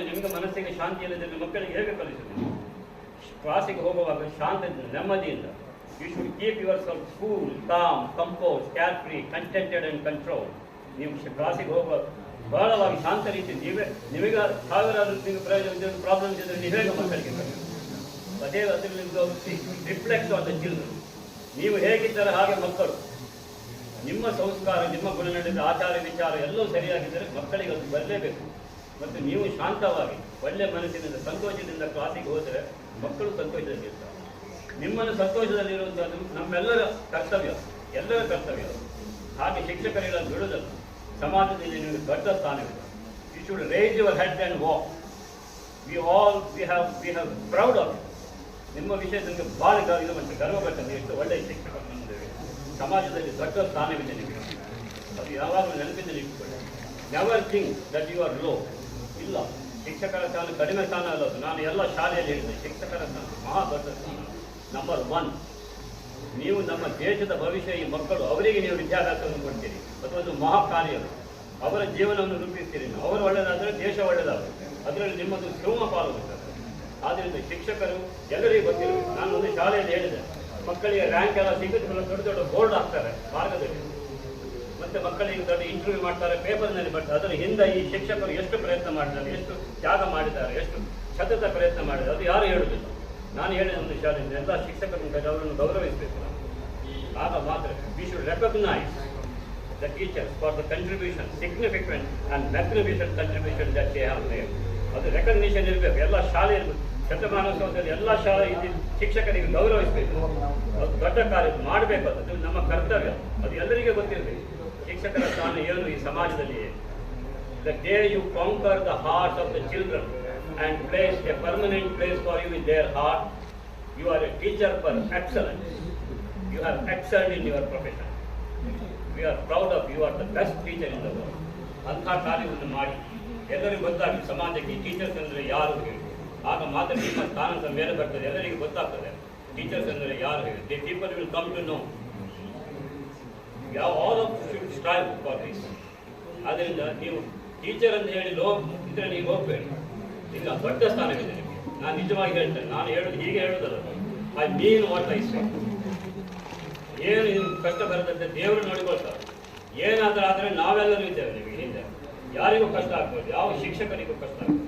ಬಂದು ನಿಮಗೆ ಮನಸ್ಸಿಗೆ ಶಾಂತಿ ಇಲ್ಲದಿದ್ದರೆ ಮಕ್ಕಳಿಗೆ ಹೇಗೆ ಕಲಿಸುತ್ತೆ ಕ್ಲಾಸಿಗೆ ಹೋಗುವಾಗ ಶಾಂತ ನೆಮ್ಮದಿಯಿಂದ. You should keep yourself cool calm compose carefree contented and control ನೀವು ಕ್ಲಾಸಿಗೆ ಹೋಗುವಾಗ ಬಹಳವಾಗಿ ಶಾಂತ ರೀತಿ ನೀವೇ, ನಿಮಗೆ ಸಾವಿರಾರು ನಿಮಗೆ ಪ್ರಯೋಜನ ಪ್ರಾಬ್ಲಮ್ ಇದ್ದರೆ ನೀವೇ ಮಕ್ಕಳಿಗೆ ಅದೇ ಅದರಲ್ಲಿ ರಿಫ್ಲೆಕ್ಟ್ ಆನ್ ದ ಚಿಲ್ಡ್ರನ್ ನೀವು ಹೇಗಿದ್ದರೆ ಹಾಗೆ ಮಕ್ಕಳು. ನಿಮ್ಮ ಸಂಸ್ಕಾರ, ನಿಮ್ಮ ಗುಣನಡೆದ ಆಚಾರ ವಿಚಾರ ಎಲ್ಲವೂ ಸರಿಯಾಗಿದ್ದರೆ ಮಕ್ಕಳಿಗೆ ಅದು ಬರಲೇಬೇಕು. ಮತ್ತು ನೀವು ಶಾಂತವಾಗಿ, ಒಳ್ಳೆ ಮನಸ್ಸಿನಿಂದ, ಸಂತೋಷದಿಂದ ಕ್ಲಾಸಿಗೆ ಹೋದರೆ ಮಕ್ಕಳು ಸಂತೋಷದಲ್ಲಿರ್ತಾರೆ. ನಿಮ್ಮನ್ನು ಸಂತೋಷದಲ್ಲಿರುವಂಥದ್ದು ನಮ್ಮೆಲ್ಲರ ಕರ್ತವ್ಯ, ಎಲ್ಲರ ಕರ್ತವ್ಯ. ಹಾಗೆ ಶಿಕ್ಷಕರಿಗಳನ್ನು ಬಿಡುವುದಲ್ಲ ಸಮಾಜದಲ್ಲಿ ನಿಮಗೆ ದೊಡ್ಡ ಸ್ಥಾನವಿದೆ. You should raise your head and walk we all we have we have proud of ನಿಮ್ಮ ವಿಷಯ ನನಗೆ ಭಾಳ ಇದು ಮತ್ತು ಗರ್ವ ಬರ್ತದೆ, ಎಷ್ಟು ಒಳ್ಳೆಯ ಶಿಕ್ಷಕರು ಸಮಾಜದಲ್ಲಿ ದೊಡ್ಡ ಸ್ಥಾನವಿದೆ ನಿಮಗೆ. ಅದು ಯಾವಾಗಲೂ ನೆನಪಿನಲ್ಲಿ ಇಟ್ಕೊಳ್ಳಿ. Never think that you are low ಇಲ್ಲ. ಶಿಕ್ಷಕರ ಸ್ಥಾನ ಕಡಿಮೆ ಸ್ಥಾನ ಅಲ್ಲದು ನಾನು ಎಲ್ಲ ಶಾಲೆಯಲ್ಲಿ ಹೇಳಿದೆ, ಶಿಕ್ಷಕರ ಸ್ಥಾನ ಮಹಾ ಸ್ಥಾನ ನಂಬರ್ ಒನ್ ನೀವು ನಮ್ಮ ದೇಶದ ಭವಿಷ್ಯ ಈ ಮಕ್ಕಳು, ಅವರಿಗೆ ನೀವು ವಿದ್ಯಾಭ್ಯಾಸವನ್ನು ಕೊಡ್ತೀರಿ. ಅದೊಂದು ಮಹಾ ಕಾರ್ಯ ಅದು. ಅವರ ಜೀವನವನ್ನು ರೂಪಿಸ್ತೀರಿ ಅವರು ಒಳ್ಳೆಯದಾದರೆ ದೇಶ ಒಳ್ಳೆಯದಾಗುತ್ತೆ ಅದರಲ್ಲಿ ನಿಮ್ಮದು ಶ್ರಮ ಪಾಲ್ಗೊಳ್ಳುತ್ತದೆ ಆದ್ದರಿಂದ ಶಿಕ್ಷಕರು ಎಲ್ಲರಿಗೂ ಗೊತ್ತಿರಬೇಕು. ನಾನು ಒಂದು ಶಾಲೆಯಲ್ಲಿ ಹೇಳಿದೆ. ಮಕ್ಕಳಿಗೆ ರ್ಯಾಂಕ್ ಎಲ್ಲ ಸಿಗುತ್ತೆ ದೊಡ್ಡ ದೊಡ್ಡ ಬೋರ್ಡ್ ಹಾಕ್ತಾರೆ ಮಾರ್ಗದಲ್ಲಿ ಮತ್ತೆ ಮಕ್ಕಳಿಗೆ ದೊಡ್ಡ ಇಂಟರ್ವ್ಯೂ ಮಾಡ್ತಾರೆ ಪೇಪರ್ನಲ್ಲಿ ಬರ್ತಾರೆ ಅದರ ಹಿಂದೆ ಈ ಶಿಕ್ಷಕರು ಎಷ್ಟು ಪ್ರಯತ್ನ ಮಾಡಿದ್ದಾರೆ, ಎಷ್ಟು ತ್ಯಾಗ ಮಾಡಿದ್ದಾರೆ, ಎಷ್ಟು ಸತತ ಪ್ರಯತ್ನ ಮಾಡಿದ್ದಾರೆ, ಅದು ಯಾರು ಹೇಳುವುದಿಲ್ಲ. ನಾನು ಹೇಳಿದ ಒಂದು ಶಾಲೆಯಿಂದ ಎಲ್ಲ ಶಿಕ್ಷಕರನ್ನು ಅವರನ್ನು ಗೌರವಿಸಬೇಕು ನಾವು ಆಗ ಮಾತ್ರ we should recognise the teachers for the contribution significant and magnificent contribution ಜಾಸ್ತಿ ಮೇಡ್ ಅದು ರೆಕಗ್ನಿಷನ್ ಇರಬೇಕು. ಎಲ್ಲ ಶಾಲೆ ಇರಬೇಕು ಶತಮಾನೋತ್ಸವದಲ್ಲಿ ಎಲ್ಲ ಶಾಲೆ ಇಲ್ಲಿ ಶಿಕ್ಷಕರಿಗೆ ಗೌರವಿಸಬೇಕು. ಅದು ದೊಡ್ಡ ಕಾರ್ಯ ಮಾಡಬೇಕು ಅದು ನಮ್ಮ ಕರ್ತವ್ಯ. ಅದು ಎಲ್ಲರಿಗೆ ಗೊತ್ತಿರಬೇಕು. ಶಿಕ್ಷಕರ ಸ್ಥಾನ ಏನು ಈ ಸಮಾಜದಲ್ಲಿ? The day you conquer the heart of the children and place a permanent place for you in their heart you are a teacher for excellence you have excelled in your profession we are proud of you are the best teacher in the ಅಂಥ ಕಾರ್ಯವನ್ನು ಮಾಡಿ. ಎಲ್ಲರಿಗೂ ಗೊತ್ತಾಗಿ, ಸಮಾಜಕ್ಕೆ teachers ಅಂದರೆ ಯಾರು ಹೇಳಿ? ಆಗ ಮಾತ್ರ ನಿಮ್ಮ ಸ್ಥಾನದ ಮೇಲೆ ಬರ್ತದೆ. ಎಲ್ಲರಿಗೂ ಗೊತ್ತಾಗ್ತದೆ. ಟೀಚರ್ಸ್ ಅಂದರೆ ಯಾರು ಹೇಳಿ? The people will come to know ಯಾವ ಆಲ್ ಆಫ್ ಶುಡ್ ಸ್ಟ್ರೈವ್ ಆದ್ದರಿಂದ ನೀವು ಟೀಚರ್ ಅಂತ ಹೇಳಿ ಲೋ ಇದ್ರೆ ನೀವು ಹೋಗ್ಬೇಡಿ. ಈಗ ದೊಡ್ಡ ಸ್ಥಾನವಿದೆ ನಿಮಗೆ. ನಾನು ನಿಜವಾಗಿ ಹೇಳ್ತೇನೆ, ನಾನು ಹೇಳೋದು ಹೀಗೆ ಹೇಳೋದಲ್ಲ. I mean what I say ಏನು ಇದು ಕಷ್ಟ ಬರದಂತೆ ದೇವರು ನೋಡಿಕೊಳ್ತಾರೆ. ಏನಾದರೂ ಆದರೆ ನಾವೆಲ್ಲರೂ ಇದ್ದೇವೆ, ನಿಮಗೆ ಹಿಂದೆ. ಯಾರಿಗೂ ಕಷ್ಟ ಆಗ್ಬೋದು, ಯಾವ ಶಿಕ್ಷಕರಿಗೂ ಕಷ್ಟ ಆಗ್ಬೋದು.